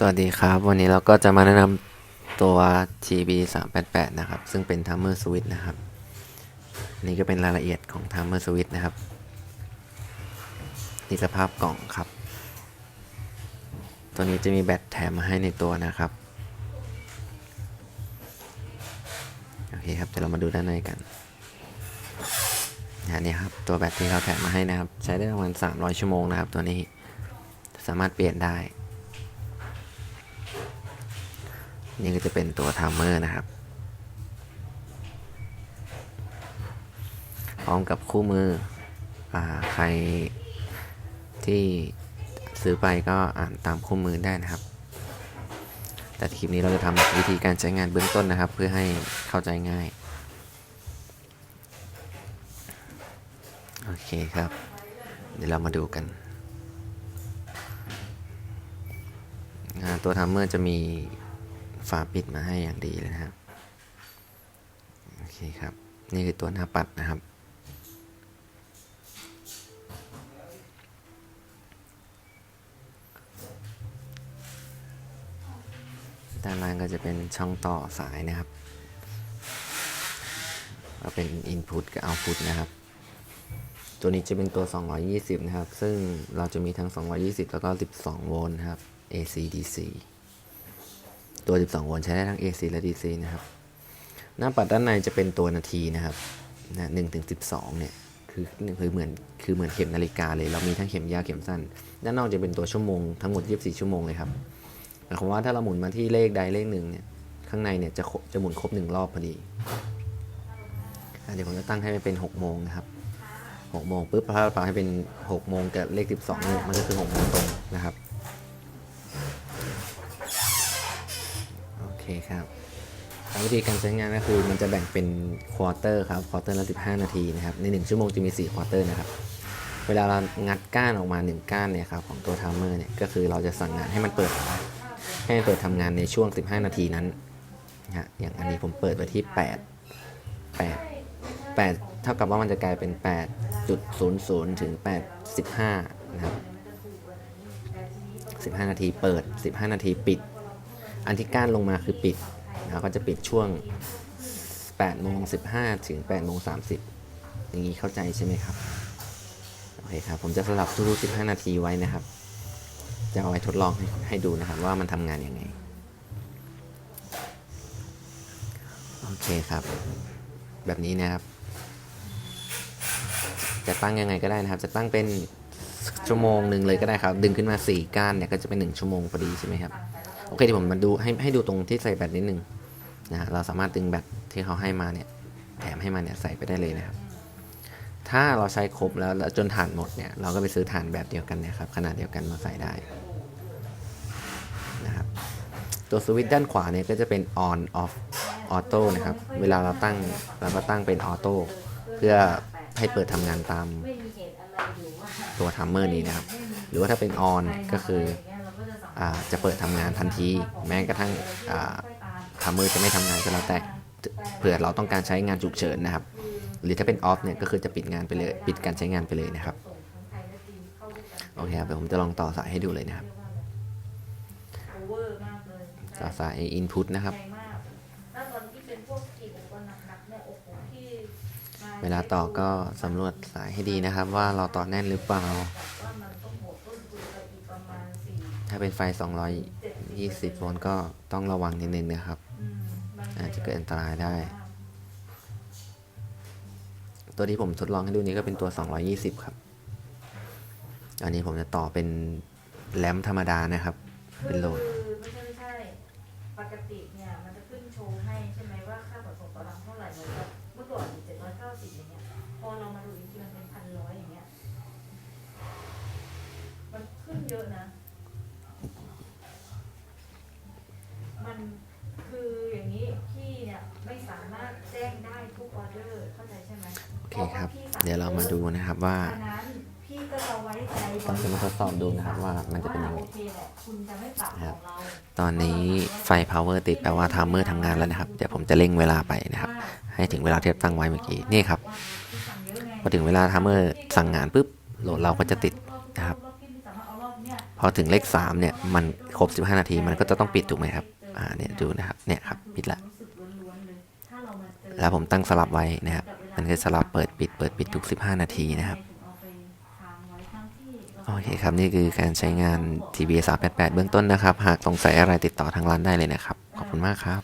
สวัสดีครับ วันนี้เราก็จะมาแนะนำตัว GB 3 8 8นะครับ ซึ่งเป็น Timer Switch นะครับ นี่ก็เป็นรายละเอียดของ Timer Switch นะครับ นี่สภาพกล่องครับ ตัวนี้จะมีแบตแถมมาให้ในตัวนะครับ โอเคครับ เดี๋ยวเรามาดูด้านในกันอันนี้ครับ ตัวแบตที่เขาแถมมาให้นะครับ ใช้ได้ประมาณ 300 ชั่วโมงนะครับ ตัวนี้ สามารถเปลี่ยนได้ นี่ก็จะเป็นตัวไทม์เมอร์นะครับ พร้อมกับคู่มืออใครที่ซื้อไปก็อ่านตามคู่มือได้นะครับ แต่คลิปนี้เราจะทำวิธีการใช้งานเบื้องต้นนะครับ เพื่อให้เข้าใจง่าย โอเคครับ เดี๋ยวเรามาดูกันตัวทัมเมอร์จะมี ฝาปิดมาให้อย่างดีเลยนะครับ โอเคครับ นี่คือตัวหน้าปัดนะครับ ด้านล่างก็จะเป็นช่องต่อสายนะครับก็เป็น Input กับ Output นะครับ ตัวนี้จะเป็นตัว 220 นะครับ ซึ่งเราจะมีทั้ง 220 แล้วก็ 12 โวลต์นะครับ AC DC ตัว 12 โวลต์ใช้ได้ทั้ง AC และ DC นะครับ หน้าปัดด้านในจะเป็นตัวนาทีนะครับนะ1ถึง12เนี่ยคือคือเหมือนคือเหมือนเข็มนาฬิกาเลย เรามีทั้งเข็มยาวเข็มสั้น ด้านนอกจะเป็นตัวชั่วโมงทั้งหมด 24 ชั่วโมงเลยครับหมายความว่าถ้าเราหมุนมาที่เลขใดเลขหนึ่งเนี่ยข้างในเนี่ยจะจะหมุนครบหนึ่งรอบพอดีเดี๋ยวผมจะตั้งให้มันเป็น6โมงนะครับ6โมงปุ๊บถ้าเราปรับให้เป็น6โมงกับเลข 12เนี่ยมันก็คือ6โมงตรงนะครับ เคครับวิธีการใช้งานก็คือมันจะแบ่งเป็นควอเตอร์ครับควอเตอร์ละ 15 นาทีนะครับใน 1 ชั่วโมงจะมี 4 ควอเตอร์นะครับเวลาเรางัดก้านออกมา 1 ก้านเนี่ยครับของตัวไทม์เมอร์เนี่ยก็คือเราจะสั่งงานให้มันเปิด ให้มันเปิดทำงานในช่วง 15 นาทีนั้นนะฮะอย่างอันนี้ผมเปิดไว้ที่ 8 8 8 เท่ากับว่ามันจะกลายเป็น 8.00 ถึง 8.15 นะครับ 15 นาทีเปิด 15 นาทีปิด อันที่ก้านลงมาคือปิดนะก็จะปิดช่วง8โมง15 ถึง8โมง30 อย่างนี้เข้าใจใช่ไหมครับ โอเคครับ ผมจะสลับทุกๆ15 นาทีไว้นะครับ จะเอาไว้ทดลองให้ใหดูนะครับว่ามันทำงานยังไง โอเคครับ แบบนี้นะครับ จะตั้งยังไงก็ได้นะครับ จะตั้งเป็นชั่วโมงหนึ่งเลยก็ได้ครับ ดึงขึ้นมา 4 ก้านเนี่ยก็จะเป็น 1 ชั่วโมงพอดีใช่ไหมครับ โอเคเดี๋ยวผมมาดูให้ให้ดูตรงที่ใส่แบตนิดนึงนะเราสามารถดึงแบตที่เขาให้มาเนี่ยแถมให้มาเนี่ยใส่ไปได้เลยนะครับ ถ้าเราใช้ครบแล้วจนถ่านหมดเนี่ยเราก็ไปซื้อถ่านแบบเดียวกันนะครับขนาดเดียวกันมาใส่ได้นะครับตัวสวิตช์ด้านขวาเนี่ยก็จะเป็น on off auto นะครับ เวลาเราตั้งเราก็ตั้งเป็น auto เพื่อให้เปิดทำงานตามตัวทัมเมอร์นี้นะครับ หรือว่าถ้าเป็น on ก็คือ จะเปิดทำงานทันที แม้กระทั่งทัมเมอจะไม่ทำงานก็แล้วแต่เผื่อเราต้องการใช้งานฉุกเฉินนะครับ หรือถ้าเป็น off เนี่ยก็คือจะปิดงานไปเลยปิดการใช้งานไปเลยนะครับโอเคครับเดี๋ยวผมจะลองต่อสายให้ดูเลยนะครับต่อสาย input นะครับแพงมากแล้วตนที่เป็นพวกกีบอุปกรณ์หนักๆเนี่ยโอ้โหที่มเวลาต่อก็สำรวจสายให้ดีนะครับ ว่าเราต่อแน่นหรือเปล่าาเป็นไฟ 220 โวลต์ก็ต้องระวังนิดนึงนะครับ อาจจะเกิดอันตรายได้ ตัวที่ผมทดลองให้ดูนี้ก็เป็นตัว 220 ครับ อันนี้ผมจะต่อเป็นแรมธรรมดานะครับ เป็นโหลดคือไม่ใช่ไม่ใช่ปกติเนี่ยมันจะขึ้นโชว์ให้ใช่ไหมว่าค่าขนส่งต่อรังเท่าไหร่เหมือนกับเมื่อก่อนเจ็ดร้อยเก้าสิบอย่างเงี้ยพอเรามาดูอีกทีมันเป็นพันร้อยอย่างเงี้ยมันขึ้นเยอะนะ มันคืออย่างนี้พี่เนี่ยไม่สามารถแจ้งได้ทุกออเดอร์เข้าใจใช่ไหม โอเคครับ เดี๋ยวเรามาดูนะครับว่าฉะนั้นพี่ก็จะไว้ใจต้องจะมาทดสอบดูนะครับว่ามันจะเป็นยังไงว่าโอเคแหละคุณจะไม่ปรับของเราตอนนี้ไฟ power ติดแปลว่า timer ทำงานแล้วนะครับ เดี๋ยวผมจะเร่งเวลาไปนะครับ ให้ถึงเวลาที่ตั้งไว้เมื่อกี้ นี่ครับ พอถึงเวลา timer สั่งงานปุ๊บ โหลดเราก็จะติดนะครับรอบที่สามารถเอารอบเนี้ยพอถึงเลขสามเนี่ย มันครบ 15 นาที มันก็จะต้องปิดถูกไหมครับ อ่า เนี่ยดูนะครับ เนี่ยครับ ปิดละรู้สึกล้วนๆเลยถ้าเรามาเจอแล้วผมตั้งสลับไว้นะครับ มันก็สลับเปิดปิดเปิดปิดทุก 15 นาทีนะครับโอเคครับ นี่คือการใช้งาน TBS 388เบื้องต้นนะครับ หากสงสัยอะไรติดต่อทางร้านได้เลยนะครับ ขอบคุณมากครับ